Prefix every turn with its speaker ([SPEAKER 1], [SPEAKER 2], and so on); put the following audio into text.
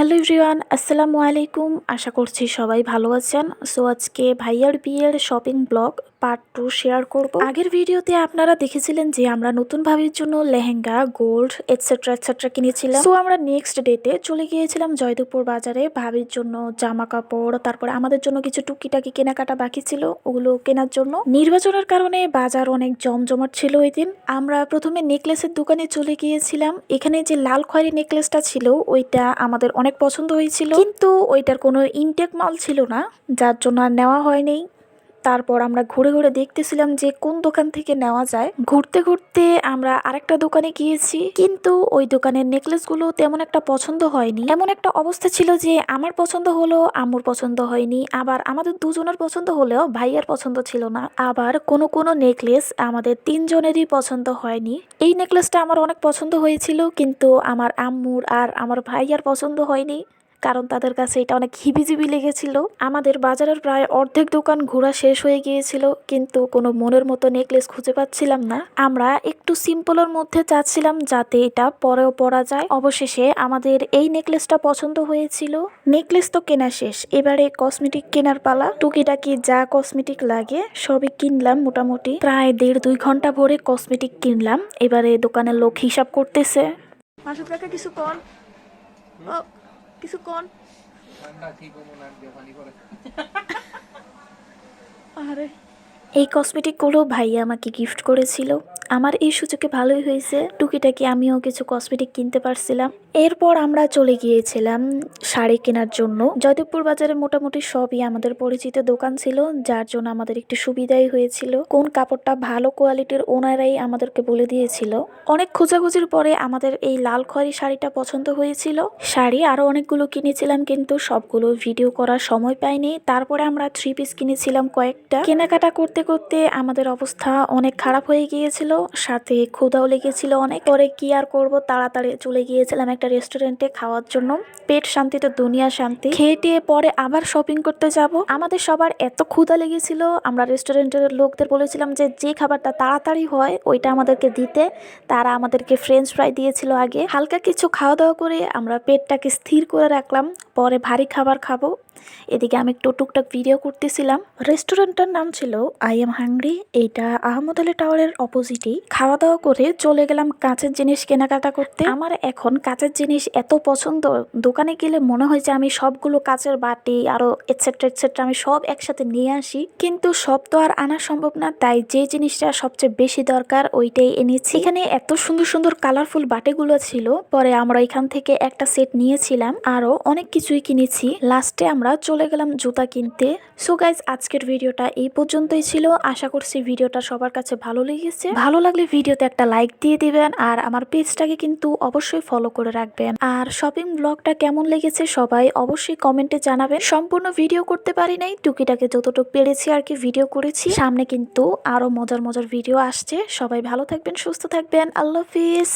[SPEAKER 1] Hello everyone, আসসালামু আলাইকুম। আশা করছি সবাই ভালো আছেন। সো আজকে ভাইয়ার বিয়ের shopping blog part two share করব। আগের ভিডিওতে আপনারা দেখেছিলেন যে আমরা নতুন ভাবির জন্য লেহেঙ্গা গোল্ড এটসেট্রা এটসেট্রা কিনেছিলাম। তো আমরা নেক্সট ডেতে চলে গিয়েছিলাম জয়দেবপুর বাজারে ভাবির জন্য জামা কাপড়, তারপরে আমাদের জন্য কিছু টুকিটাকি কেনাকাটা বাকি ছিল ওগুলো কেনার জন্য। নির্বাচনের কারণে বাজার অনেক জমজমাট ছিল ওই দিন। আমরা প্রথমে নেকলেসের দোকানে চলে গিয়েছিলাম। এখানে যে লাল খয়েরি নেকলেসটা ছিল, ওইটা আমাদের অনেক পছন্দ হয়েছিল। কিন্তু ওইটার কোনো ইনটেক মাল ছিল না, যার জন্য আর নেওয়া হয়নি। তারপর আমরা ঘুরে ঘুরে দেখতেছিলাম যে কোন দোকান থেকে নেওয়া যায়। ঘুরতে ঘুরতে আমরা আরেকটা দোকানে গিয়েছি, কিন্তু ওই দোকানের নেকলেসগুলো তেমন একটা পছন্দ হয়নি। এমন একটা অবস্থা ছিল যে আমার পছন্দ হলো, আম্মুর পছন্দ হয়নি, আবার আমাদের দুজনের পছন্দ হলেও ভাইয়ার পছন্দ ছিল না। আবার কোনো কোনো নেকলেস আমাদের তিনজনেরই পছন্দ হয়নি। এই নেকলেসটা আমার অনেক পছন্দ হয়েছিল, কিন্তু আমার আম্মুর আর আমার ভাইয়ার পছন্দ হয়নি। কারণ তাদের কাছে এটা অনেক হিবিজিবি লেগেছিল। আমাদের বাজারের প্রায় অর্ধেক দোকান ঘোরা শেষ হয়ে গিয়েছিল কিন্তু কোনো মনের মতো নেকলেস খুঁজে পাচ্ছিলাম না। আমরা একটু সিম্পলের মধ্যে চাচ্ছিলাম যাতে এটা পরেও পরা যায়। অবশেষে আমাদের এই নেকলেসটা পছন্দ হয়েছিল। নেকলেস তো কেনা শেষ এবারে কসমেটিক কেনার পালা। টুকিটাকি যা কসমেটিক লাগে সবই কিনলাম মোটামুটি। প্রায় দেড় দুই ঘণ্টা ভরে কসমেটিক কিনলাম। এবারে দোকানের লোক হিসাব করতেছে। মাসুদ কাকা কিছু কন ও কিছু কন?
[SPEAKER 2] ঠান্ডা ঠিক হব না পানি করে
[SPEAKER 1] আরে। এই কসমেটিকগুলো ভাইয়া আমাকে গিফট করেছিল। আমার এই সুযোগে ভালোই হয়েছে। টুকিটাকি আমিও কিছু কসমেটিক কিনতে পারছিলাম। এরপর আমরা চলে গিয়েছিলাম শাড়ি কেনার জন্য। জয়দেবপুর বাজারে মোটামুটি সবই আমাদের পরিচিত দোকান ছিল, যার জন্য আমাদের একটু সুবিধাই হয়েছিল। কোন কাপড়টা ভালো কোয়ালিটির ওনারাই আমাদেরকে বলে দিয়েছিল। অনেক খোঁজাখুঁজির পরে আমাদের এই লাল খয়েরি শাড়িটা পছন্দ হয়েছিল। শাড়ি আরও অনেকগুলো কিনেছিলাম, কিন্তু সবগুলো ভিডিও করার সময় পাইনি। তারপরে আমরা থ্রি পিস কিনেছিলাম কয়েকটা। কেনাকাটা করতে করতে আমাদের অবস্থা অনেক খারাপ হয়ে গিয়েছিল। সাথে ক্ষুধাও লেগেছিল অনেক। পরে কি আর করব? তাড়াতাড়ি চলে গিয়েছিলাম একটা রেস্টুরেন্টে খাওয়ার জন্য। পেট শান্তি তো দুনিয়া শান্তি। খেয়ে পরে আবার শপিং করতে যাব। আমাদের সবার এত ক্ষুধা লেগেছিল। আমরা রেস্টুরেন্টের লোকদের বলেছিলাম যে যে খাবারটা তাড়াতাড়ি হয়, ওইটা আমাদেরকে দিতে। তারা আমাদেরকে ফ্রেঞ্চ ফ্রাই দিয়েছিল আগে। হালকা কিছু খাওয়া দাওয়া করে আমরা পেটটাকে স্থির করে রাখলাম। পরে ভারী খাবার খাব। এদিকে আমি একটু টুকটাক ভিডিও করতেছিলাম। রেস্টুরেন্টটার নাম ছিল আই এম হাংরি এইটা আহমদ আলী টাওয়ারের অপোজিটেই খাওয়া দাওয়া করে চলে গেলাম কাঁচের জিনিস কেনাকাটা করতে। আমার এখন কাঁচের জিনিস এত পছন্দ, দোকানে গেলে মনে হয় যে আমি সবগুলো কাঁচের বাটি আরও এটসেট্রা এটসেট্রা আমি সব একসাথে নিয়ে আসি। কিন্তু সব তো আর আনা সম্ভব না, তাই যে জিনিসটা সবচেয়ে বেশি দরকার ওইটাই এনেছি। এখানে এত সুন্দর সুন্দর কালারফুল বাটিগুলো ছিল, পরে আমরা এখান থেকে একটা সেট নিয়েছিলাম আরও অনেক কিছুই কিনেছি। লাস্টে আমরা চলে গেলাম জুতা কিনতে। সো গাইজ আজকের ভিডিওটা এই পর্যন্তই ছিল। আশা করছি ভিডিওটা সবার কাছে ভালো লেগেছে। ভালো লাগলে ভিডিওতে একটা লাইক দিয়ে দিবেন আর আমার পেজটাকে কিন্তু অবশ্যই ফলো করে রাখবেন। আর শপিং ব্লগটা কেমন লেগেছে সবাই অবশ্যই কমেন্টে জানাবেন। সম্পূর্ণ ভিডিও করতে পারি নাই, টুকিটাকে যতটুকু পেরেছি আর কি ভিডিও করেছি। সামনে কিন্তু আরও মজার মজার ভিডিও আসছে। সবাই ভালো থাকবেন, সুস্থ থাকবেন। আল্লাহ হাফিজ।